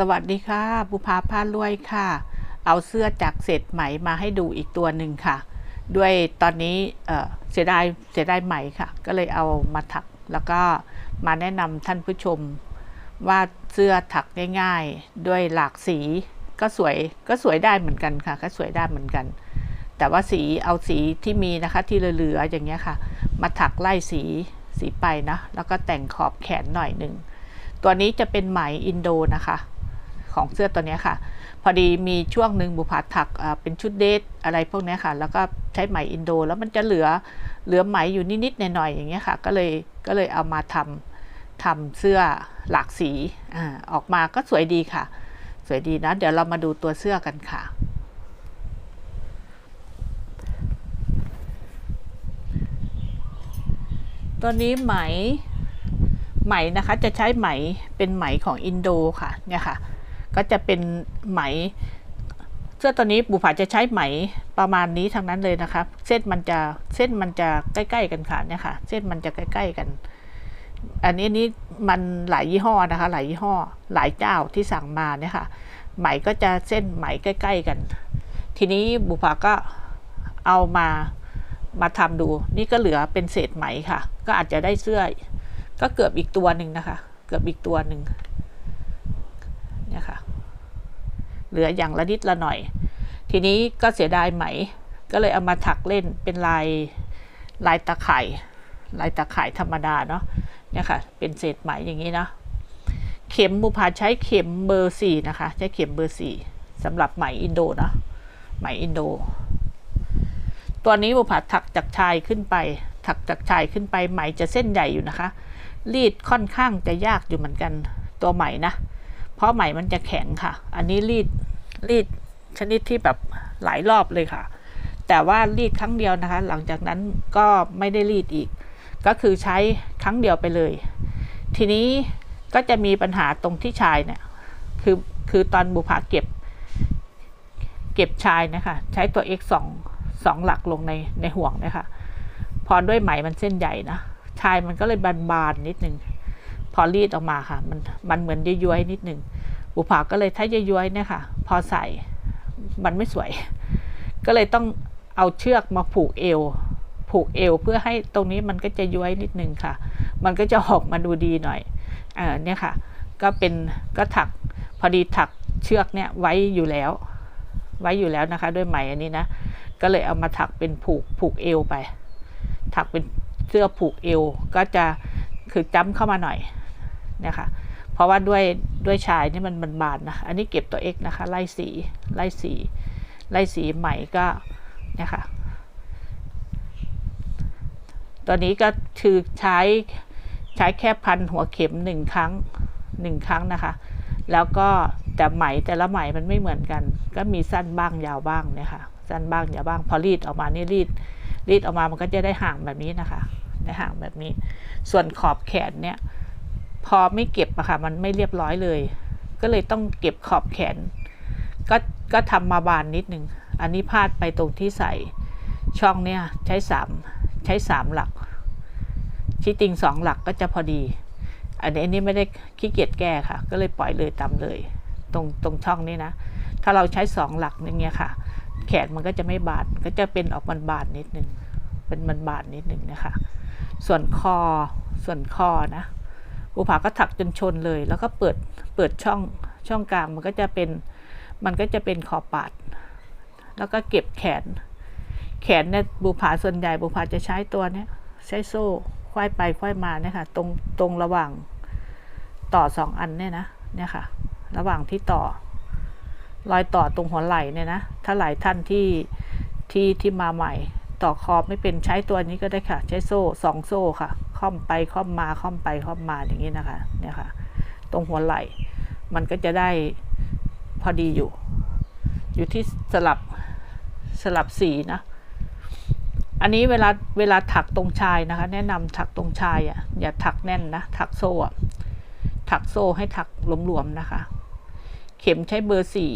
สวัสดีค่ะบุภาพารวยค่ะ เอาเสื้อจากเศษไหมมาให้ดูอีกตัวหนึ่งค่ะ ด้วยตอนนี้เอ่อเสียดายเสียดายไหมค่ะ ก็เลยเอามาถักแล้วก็มาแนะนำท่านผู้ชม ว่าเสื้อถักง่าย ๆ ด้วยหลากสีก็สวยก็สวยได้เหมือนกันค่ะ ก็สวยได้เหมือนกัน แต่ว่าสีเอาสีที่มีนะคะที่เหลือๆอย่างเงี้ยค่ะ มาถักไล่สีสีไปนะแล้วก็แต่งขอบแขนหน่อยหนึ่งตัวนี้จะเป็นไหมอินโดนะคะ ของเสื้อตัวนี้ค่ะ พอดีมีช่วงหนึ่งบุพาถักเป็นชุดเดทอะไรพวกนี้ค่ะ แล้วก็ใช้ไหมอินโด แล้วมันจะเหลือเหลือไหมอยู่นิดๆหน่อยๆอย่างเงี้ยค่ะ ก็เลยก็เลยเอามาทำทำเสื้อหลากสีอออกมาก็สวยดีค่ะ สวยดีนะ เดี๋ยวเรามาดูตัวเสื้อกันค่ะตัวนี้ไหมไหมนะคะจะใช้ไหมเป็นไหมของอินโดค่ะเนี่ยค่ะ ก็จะเป็นไหม เสื้อตัวนี้บุผาจะใช้ไหมประมาณนี้ทั้งนั้นเลยนะคะเส้นมันจะเส้นมันจะใกล้ๆกันค่ะเนี่ยค่ะ เส้นมันจะใกล้ๆกัน อันนี้นี่มันหลายยี่ห้อนะคะ หลายยี่ห้อ หลายเจ้าที่สั่งมาเนี่ยค่ะ ไหมก็จะเส้นไหมใกล้ ๆกัน ทีนี้บุผาก็เอามามาทำดู นี่ก็เหลือเป็นเศษไหมค่ะ ก็อาจจะได้เสื้อ ก็เกือบอีกตัวหนึ่งนะคะ เกือบอีกตัวหนึ่งเนี่ยค่ะ เหลืออย่างละนิดละหน่อย ทีนี้ก็เสียดายไหม ก็เลยเอามาถักเล่นเป็นลายลายตะข่ายลายตะข่ายธรรมดาเนาะเนี่ยค่ะ เป็นเศษไหมอย่างนี้เนาะเข็มบุพาใช้เข็มเบอร์สี่นะคะ ใช้เข็มเบอร์สี่สำหรับไหมอินโดเนาะไหมอินโด ตัวนี้บุพาถักจากชายขึ้นไป ถักจากชายขึ้นไปไหมจะเส้นใหญ่อยู่นะคะ รีดค่อนข้างจะยากอยู่เหมือนกันตัวไหมนะ เพราะไหมมันจะแข็งค่ะ อันนี้รีด รีดชนิดที่แบบหลายรอบเลยค่ะ แต่ว่ารีดครั้งเดียวนะคะ หลังจากนั้นก็ไม่ได้รีดอีก ก็คือใช้ครั้งเดียวไปเลย ทีนี้ก็จะมีปัญหาตรงที่ชายเนี่ย คือคือตอนบุภาเก็บ เก็บชายนะคะ ใช้ตัว x 2 2หลักลงในในห่วงนะคะ พอด้วยไหมมันเส้นใหญ่นะ ชายมันก็เลยบานๆนิดนึง พอรีดออกมาค่ะ มันมันเหมือนย้วยๆนิดนึง บุภาก็เลยถ้าย้วยๆเนี่ยค่ะ พอใส่มันไม่สวย ก็เลยต้องเอาเชือกมาผูกเอว ผูกเอวเพื่อให้ตรงนี้มันก็จะย้วยนิดนึงค่ะ มันก็จะออกมาดูดีหน่อยเออเนี่ยค่ะ ก็เป็นก็ถักพอดีถักเชือกเนี่ยไว้อยู่แล้ว ไว้อยู่แล้วนะคะ ด้วยไหมอันนี้นะ ก็เลยเอามาถักเป็นผูกผูกเอวไป ถักเป็นเสื้อผูกเอวก็จะคือจ้ำเข้ามาหน่อยนะคะ เพราะว่าด้วยด้วยชายนี่มันมันบานนะ อันนี้เก็บตัว X นะคะ ไล่สีไล่สีไล่สีใหม่ก็เนี่ยค่ะ ตัวนี้ก็คือใช้ใช้แค่พันหัวเข็มหนึ่งครั้งหนึ่งครั้งนะคะ แล้วก็แต่ไหมแต่ละไหมมันไม่เหมือนกัน ก็มีสั้นบ้างยาวบ้างเนี่ยค่ะ สั้นบ้างยาวบ้าง พอรีดออกมานี่รีดรีดออกมามันก็จะได้ห่างแบบนี้นะคะ ได้ห่างแบบนี้ ส่วนขอบแขนเนี่ย พอไม่เก็บอะค่ะมันไม่เรียบร้อยเลย ก็เลยต้องเก็บขอบแขน ก็ก็ทำมาบานนิดนึง อันนี้พลาดไปตรงที่ใส่ช่องเนี่ยใช้สามใช้สามหลักที่ติงสองหลักก็จะพอดี อันนี้อันนี้ไม่ได้ขี้เกียจแก้ค่ะ ก็เลยปล่อยเลยตามเลย ตรงตรงช่องนี้นะ ถ้าเราใช้สองหลักอย่างเงี้ยค่ะ แขนมันก็จะไม่บาดก็จะเป็นออกมันบาดนิดนึงเป็นมันบาดนิดนึงนะคะ ส่วนคอส่วนคอนะ อุภาก็ถักจนชนเลย แล้วก็เปิดเปิดช่องช่องกลางมันก็จะเป็นมันก็จะเป็นขอบปาด แล้วก็เก็บแขน แขนเนี่ยบุภาส่วนใหญ่บุภาจะใช้ตัวเนี้ยใช้โซ่ควายไปควายมาเนี่ยค่ะ ตรงตรงระหว่างต่อสองอันเนี่ยนะเนี่ยค่ะ ระหว่างที่ต่อ รอยต่อตรงหัวไหล่เนี่ยนะถ้าหลายท่านที่ที่ที่มาใหม่ ต่อคอบไม่เป็นใช้ตัวนี้ก็ได้ค่ะ ใช้โซ่สองโซ่ค่ะ ค่อมไปค่อมมาค่อมไปค่อมมาอย่างนี้นะคะเนี่ยค่ะ ตรงหัวไหล่มันก็จะได้พอดีอยู่ อยู่ที่สลับสลับสีนะ อันนี้เวลาเวลาถักตรงชายนะคะ แนะนำถักตรงชายอะอย่าถักแน่นนะ ถักโซ่ถักโซ่ให้ถักหลวมๆนะคะ เข็มใช้เบอร์สี่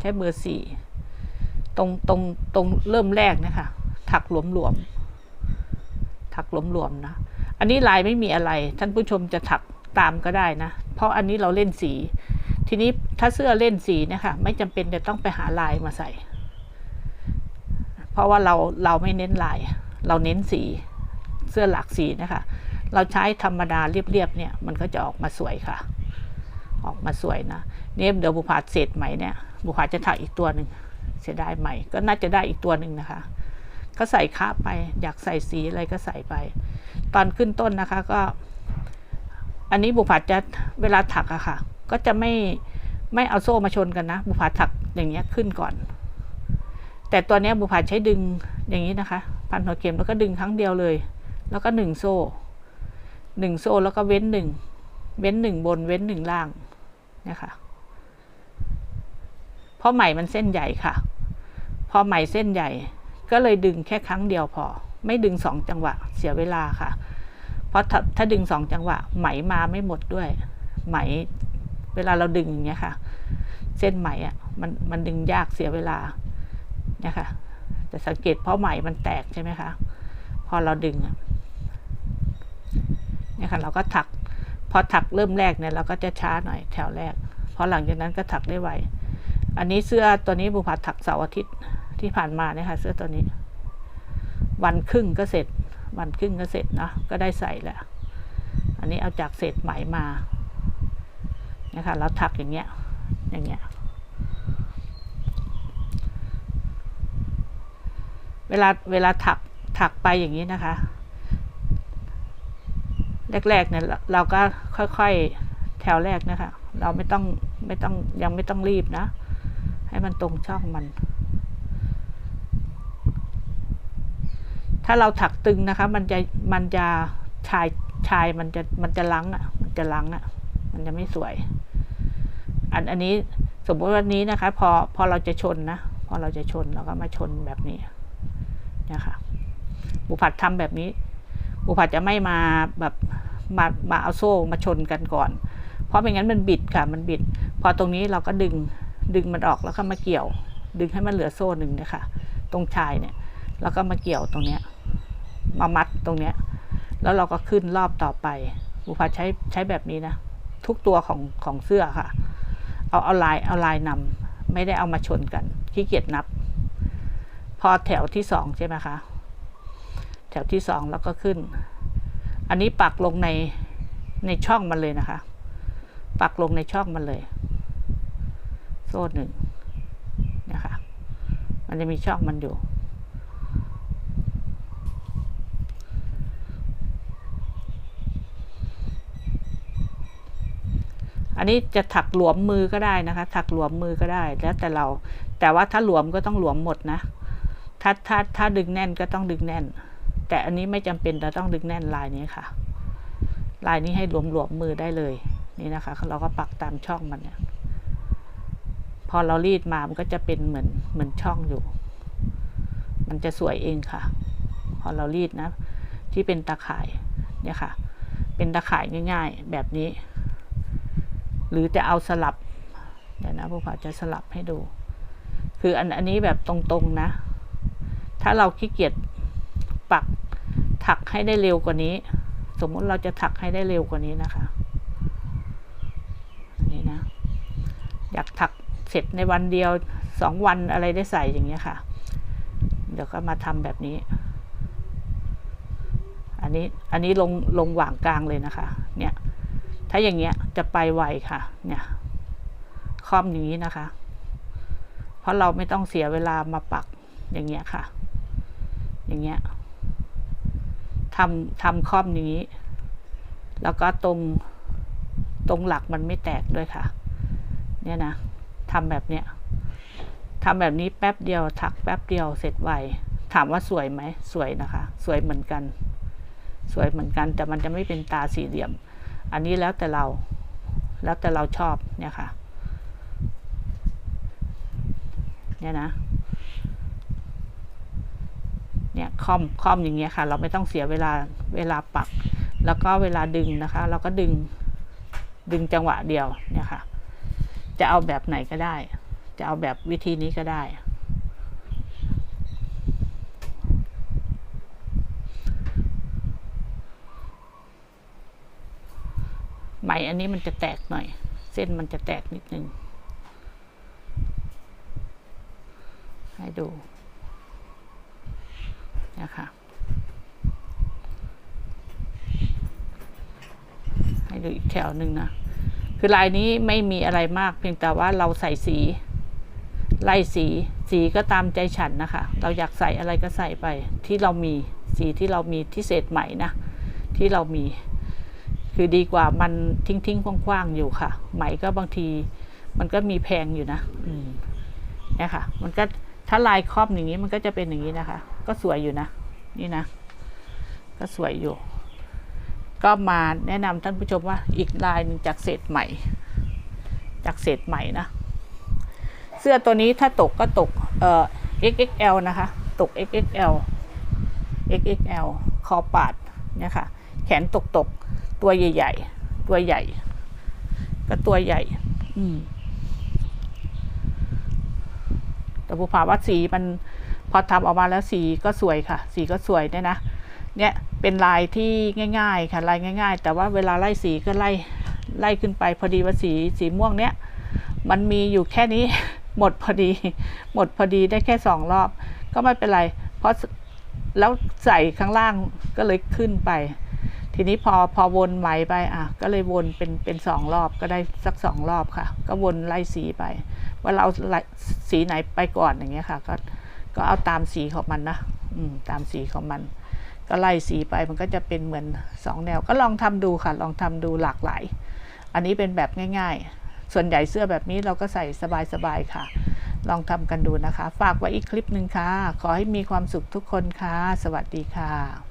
ใช้เบอร์สี่ตรงตรงตรงเริ่มแรกนะคะถักหลวมๆถักหลวมๆนะ อันนี้ลายไม่มีอะไร ท่านผู้ชมจะถักตามก็ได้นะ เพราะอันนี้เราเล่นสี ทีนี้ถ้าเสื้อเล่นสีเนะคะไม่จำเป็นจะต้องไปหาลายมาใส่ เพราะว่าเราเราไม่เน้นลาย เราเน้นสีเสื้อหลักสีนะคะ เราใช้ธรรมดาเรียบๆเนี่ยมันก็จะออกมาสวยค่ะ ออกมาสวยนะเนี่ยเดี๋ยวบุพาเศษไหมเนี่ยบุพาจะถักอีกตัวหนึ่งเสียดายไหม่ก็น่าจะได้อีกตัวหนึ่งนะคะ ก็ใส่ค้าไป อยากใส่สีอะไรก็ใส่ไป ตอนขึ้นต้นนะคะก็ อันนี้บุพาจะเวลาถักอะค่ะ ก็จะไม่ไม่เอาโซ่มาชนกันนะ บุพาถักอย่างเงี้ยขึ้นก่อน แต่ตัวเนี้ยบุพาใช้ดึงอย่างนี้นะคะ พันหัวเข็มแล้วก็ดึงครั้งเดียวเลย แล้วก็หนึ่งโซ่หนึ่งโซ่แล้วก็เว้นหนึ่งเว้นหนึ่งบนเว้นหนึ่งล่างเนี่ยค่ะเพราะไหมมันเส้นใหญ่ค่ะ พอไหมเส้นใหญ่ ก็เลยดึงแค่ครั้งเดียวพอ ไม่ดึงสองจังหวะเสียเวลาค่ะ เพราะถ้าถ้าดึงสองจังหวะ ไหมมาไม่หมดด้วย ไหมเวลาเราดึงอย่างเงี้ยค่ะ เส้นไหมอะมันมันดึงยากเสียเวลาเนี่ยค่ะจะสังเกตเพราะไหมมันแตกใช่ไหมคะพอเราดึงเนี่ยค่ะเราก็ถัก พอถักเริ่มแรกเนี่ยเราก็จะช้าหน่อยแถวแรกพอหลังจากนั้นก็ถักได้ไวอันนี้เสื้อตัวนี้บุพัดถักเสาร์อาทิตย์ ที่ผ่านมาเนี่ยค่ะเสื้อตัวนี้ วันครึ่งก็เสร็จ วันครึ่งก็เสร็จเนาะก็ได้ใส่แล้ว อันนี้เอาจากเศษไหมมานะคะเราถักอย่างเงี้ยอย่างเงี้ยเวลาเวลาถักถักไปอย่างนี้นะคะ แรกๆเนี่ยเราเราก็ค่อยๆแถวแรกนะคะ เราไม่ต้องไม่ต้องยังไม่ต้องรีบนะ ให้มันตรงช่องมัน ถ้าเราถักตึงนะคะ มันจะมันจะชายชายมันจะมันจะลังอะ มันจะลังอะ มันจะไม่สวย อันอันนี้สมมติวันนี้นะคะ พอพอเราจะชนนะพอเราจะชนเราก็มาชนแบบนี้เนี่ยค่ะบุผัดทำแบบนี้ บุผัดจะไม่มาแบบมามาเอาโซ่มาชนกันก่อน เพราะไม่งั้นมันบิดค่ะ มันบิด พอตรงนี้เราก็ดึงดึงมันออกแล้วก็มาเกี่ยว ดึงให้มันเหลือโซ่หนึ่งนี่ยค่ะตรงชายเนี่ย แล้วก็มาเกี่ยวตรงเนี้ย มามัดตรงเนี้ย แล้วเราก็ขึ้นรอบต่อไปบุผัดใช้ใช้แบบนี้นะ ทุกตัวของของเสื้อค่ะ เอาเอาลายเอาลายนำไม่ได้เอามาชนกันขี้เกียจนับ พอแถวที่สองใช่ไหมคะ แถวที่สองแล้วก็ขึ้น อันนี้ปักลงในในช่องมันเลยนะคะ ปักลงในช่องมันเลย โซ่หนึ่งนะคะมันจะมีช่องมันอยู่ อันนี้จะถักหลวมมือก็ได้นะคะ ถักหลวมมือก็ได้แล้วแต่เรา แต่ว่าถ้าหลวมก็ต้องหลวมหมดนะถ้าถ้าถ้าดึงแน่นก็ต้องดึงแน่น แต่อันนี้ไม่จำเป็นเราต้องดึงแน่นลายนี้ค่ะ ลายนี้ให้หลวมหลวมมือได้เลยนี่นะคะ เราก็ปักตามช่องมันเนี่ยพอเรารีดมามันก็จะเป็นเหมือนเหมือนช่องอยู่ มันจะสวยเองค่ะ พอเรารีดนะ ที่เป็นตาข่ายเนี่ยค่ะ เป็นตาข่ายง่าย ๆ แบบนี้ หรือจะเอาสลับเดี๋ยวนะพวกเราจะสลับให้ดู คืออันอันนี้แบบตรงๆนะ ถ้าเราขี้เกียจปักถักให้ได้เร็วกว่านี้ สมมุติเราจะถักให้ได้เร็วกว่านี้นะคะนี่นะ อยากถักเสร็จในวันเดียวสองวันอะไรได้ใส่อย่างเงี้ยค่ะ เดี๋ยวก็มาทำแบบนี้ อันนี้อันนี้ลงลงหว่างกลางเลยนะคะ เนี่ย ถ้าอย่างเงี้ยจะไปไวค่ะ เนี่ยคอมอย่างนี้นะคะ เพราะเราไม่ต้องเสียเวลามาปักอย่างเงี้ยค่ะ อย่างเงี้ยทำทำคอมอย่างนี้ แล้วก็ตรงตรงหลักมันไม่แตกด้วยค่ะ เนี่ยนะทำแบบเนี้ยทำแบบนี้แป๊บเดียวถักแป๊บเดียวเสร็จไวถามว่าสวยไหมสวยนะคะ สวยเหมือนกัน สวยเหมือนกันแต่มันจะไม่เป็นตาสี่เหลี่ยม อันนี้แล้วแต่เรา แล้วแต่เราชอบเนี่ยค่ะ เนี่ยนะ เนี่ยคอมคอมอย่างเงี้ยค่ะ เราไม่ต้องเสียเวลาเวลาปัก แล้วก็เวลาดึงนะคะ เราก็ดึงดึงจังหวะเดียวเนี่ยค่ะ จะเอาแบบไหนก็ได้ จะเอาแบบวิธีนี้ก็ได้ ไหมอันนี้มันจะแตกหน่อย เส้นมันจะแตกนิดนึง ให้ดูนะคะให้ดูอีกแถวหนึ่งนะ คือลายนี้ไม่มีอะไรมากเพียงแต่ว่าเราใส่สี ไล่สีสีก็ตามใจฉันนะคะ เราอยากใส่อะไรก็ใส่ไปที่เรามีสีที่เรามีที่เศษไหมนะ ที่เรามี คือดีกว่ามันทิ้งทิ้งๆคว่างๆอยู่ค่ะ ไหมก็บางที มันก็มีแพงอยู่นะอืเนี่ยค่ะ มันก็ถ้าลายครอบอย่างนี้มันก็จะเป็นอย่างนี้นะคะ ก็สวยอยู่นะ นี่นะ ก็สวยอยู่ ก็มาแนะนำท่านผู้ชมว่าอีกลายหนึ่งจากเศษไหมจากเศษไหมนะ เสื้อตัวนี้ถ้าตกก็ตก เอ่อ XXL นะคะ ตก XXL XXL คอปาดเนี่ยค่ะ แขนตกตก ตัวใหญ่ ๆ ตัวใหญ่ ก็ตัวใหญ่ อืมแต่ภูผาว่าสีมันพอทำออกมาแล้วสีก็สวยค่ะ สีก็สวยเนี่ยนะ เนี่ยเป็นลายที่ง่าย ๆ ค่ะลายง่าย ๆ แต่ว่าเวลาไล่สีก็ไล่ไล่ขึ้นไปพอดีว่าสีสีม่วงเนี้ยมันมีอยู่แค่นี้หมดพอดี หมดพอดีได้แค่สองรอบ ก็ไม่เป็นไร เพราะแล้วใส่ข้างล่างก็เลยขึ้นไป ทีนี้พอพอวนไหมไปอะก็เลยวนเป็นเป็นสองรอบก็ได้สักสองรอบค่ะ ก็วนไล่สีไป ว่าเราสีไหนไปก่อนอย่างเงี้ยค่ะ ก็ก็เอาตามสีของมันนะอืมตามสีของมัน ก็ไล่สีไปมันก็จะเป็นเหมือนสองแนว ก็ลองทำดูค่ะ ลองทำดูหลากหลาย อันนี้เป็นแบบง่าย ๆ ส่วนใหญ่เสื้อแบบนี้เราก็ใส่สบายๆค่ะ ลองทำกันดูนะคะ ฝากไว้อีกคลิปหนึ่งค่ะ ขอให้มีความสุขทุกคนค่ะ สวัสดีค่ะ